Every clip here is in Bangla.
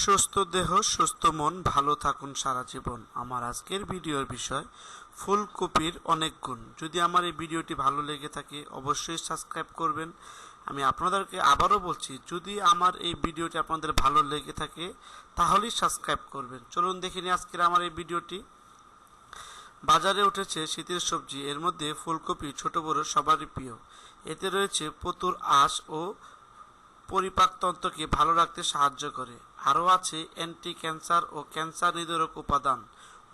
সুস্থ দেহ, সুস্থ মন, ভালো থাকুন সারা জীবন। আমার আজকের ভিডিওর বিষয়, ফুলকপির অনেক গুণ। যদি আমার এই ভিডিওটি ভালো লেগে থাকে, অবশ্যই সাবস্ক্রাইব করবেন। আমি আপনাদেরকে আবারও বলছি, যদি আমার এই ভিডিওটি আপনাদের ভালো লেগে থাকে, তাহলেই সাবস্ক্রাইব করবেন। চলুন দেখে নিই আজকের আমার এই ভিডিওটি। বাজারে উঠেছে শীতের সবজি, এর মধ্যে ফুলকপি, ছোট বড়, সবারই প্রিয়। এতে রয়েছে প্রচুর আঁশ ও পরিপাকতন্ত্রকে ভালো রাখতে সাহায্য করে। আরও আছে অ্যান্টি ক্যান্সার ও ক্যান্সার নিরোধক উপাদান।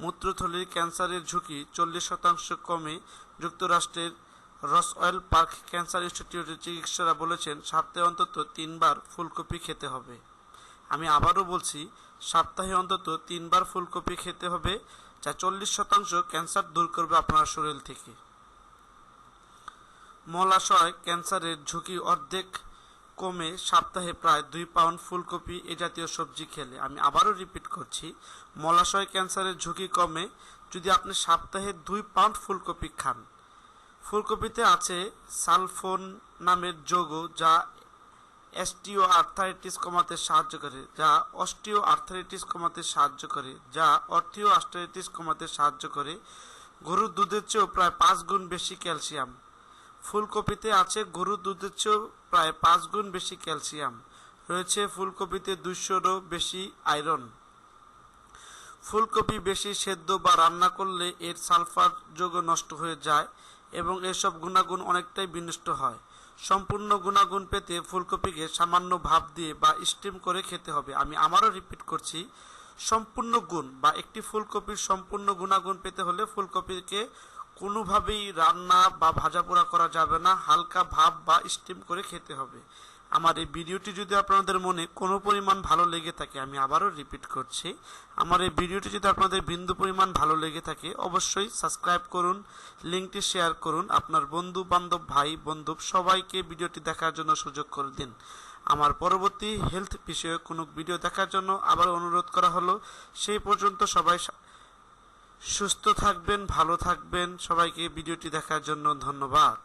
মূত্রথলির ক্যান্সারের ঝুঁকি চল্লিশ শতাংশ কমে, যুক্তরাষ্ট্রের রসওয়েল পার্ক ক্যান্সার ইনস্টিটিউটের চিকিৎসকরা বলেছেন, সপ্তাহে অন্তত তিনবার ফুলকপি খেতে হবে। আমি আবারও বলছি, সপ্তাহে অন্তত তিনবার ফুলকপি খেতে হবে, যা চল্লিশ শতাংশ ক্যান্সার দূর করবে আপনার শরীর থেকে। মলাশয় ক্যান্সারের ঝুঁকি অর্ধেক কমে সপ্তাহে প্রায় দুই পাউন্ড ফুলকপি এ জাতীয় সবজি খেলে। আমি আবারও রিপিট করছি, মলাশয় ক্যান্সারের ঝুঁকি কমে যদি আপনি সপ্তাহে দুই পাউন্ড ফুলকপি খান। ফুলকপিতে আছে সালফোন নামের যৌগ যা অস্টিও আর্থারাইটিস কমাতে সাহায্য করে, যা অস্টিও আর্থারাইটিস কমাতে সাহায্য করে, যা অর্থিও আর্থারাইটিস কমাতে সাহায্য করে। গরুর দুধের চেয়েও প্রায় পাঁচ গুণ বেশি ক্যালসিয়াম। ফুলকপিতে আছে গরুর দুধের চেয়েও প্রায় পাঁচ গুণ বেশি ক্যালসিয়াম। রয়েছে ফুলকপিতে দুশোরও বেশি আয়রন। ফুলকপি বেশি সেদ্ধ বা রান্না করলে এর সালফার যোগ নষ্ট হয়ে যায় এবং এসব গুণাগুণ অনেকটাই বিনষ্ট হয়। সম্পূর্ণ গুণাগুণ পেতে ফুলকপিকে সামান্য ভাপ দিয়ে বা স্টিম করে খেতে হবে। আমি আমারও রিপিট করছি, সম্পূর্ণ গুণ বা একটি ফুলকপির সম্পূর্ণ গুণাগুণ পেতে হলে ফুলকপিকে কোনোভাবেই রান্না বা ভাজা পোড়া করা যাবে না, হালকা ভাপ বা স্টিম করে খেতে হবে। আমার এই ভিডিওটি যদি আপনাদের মনে কোনো পরিমাণ ভালো লেগে থাকে, আমি আবারও রিপিট করছি, আমার এই ভিডিওটি যদি আপনাদের বিন্দু পরিমাণ ভালো লেগে থাকে, অবশ্যই সাবস্ক্রাইব করুন লিঙ্কটি শেয়ার করুন, আপনার বন্ধু, বান্ধব, ভাই, বন্ধু, সবাইকে ভিডিওটি দেখার জন্য সুযোগ করে দিন। আমার পরবর্তী হেলথ বিষয়ে কোনো ভিডিও দেখার জন্য আবার অনুরোধ করা হলো, সেই পর্যন্ত সবাই সুস্থ থাকবেন ভালো থাকবেন। সবাইকে ভিডিওটি দেখার জন্য ধন্যবাদ।